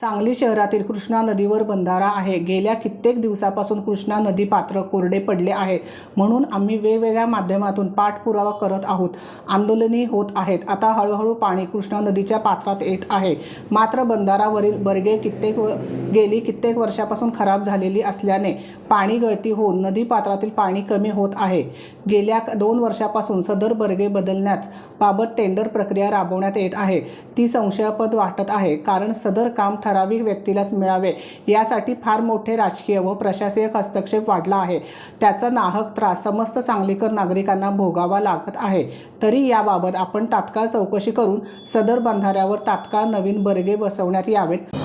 सांगली शहरातील कृष्णा नदीवर बंधारा आहे. गेल्या कित्येक दिवसापासून कृष्णा नदी पात्र कोरडे पडले आहे. म्हणून आम्ही वेगवेगळ्या माध्यमातून पाठपुरावा करत आहोत. आंदोलने होत आहेत. आता हळूहळू पाणी कृष्णा नदीच्या पात्रात येत आहे. मात्र बंधारावरील बर्गे कित्येक व गेली कित्येक वर्षापासून खराब झालेली असल्याने पाणी गळती होऊन नदी पात्रातील पाणी कमी होत आहे. गेल्या दोन वर्षापासून सदर बर्गे बदलण्यास बाबत टेंडर प्रक्रिया राबवण्यात येत आहे. ती संशयापद वाटत आहे. कारण सदर काम ठराविक व्यक्तीलाच मिळावे. यासाठी फार मोठे राजकीय व प्रशासकीय हस्तक्षेप वाढला आहे. त्याचा नाहक त्रास समस्त सांगलीकर नागरिकांना भोगावा लागत आहे. तरी याबाबत आपण तात्काळ चौकशी करून सदर बंधाऱ्यावर तात्काळ नवीन बर्गे बसवण्यात यावेत.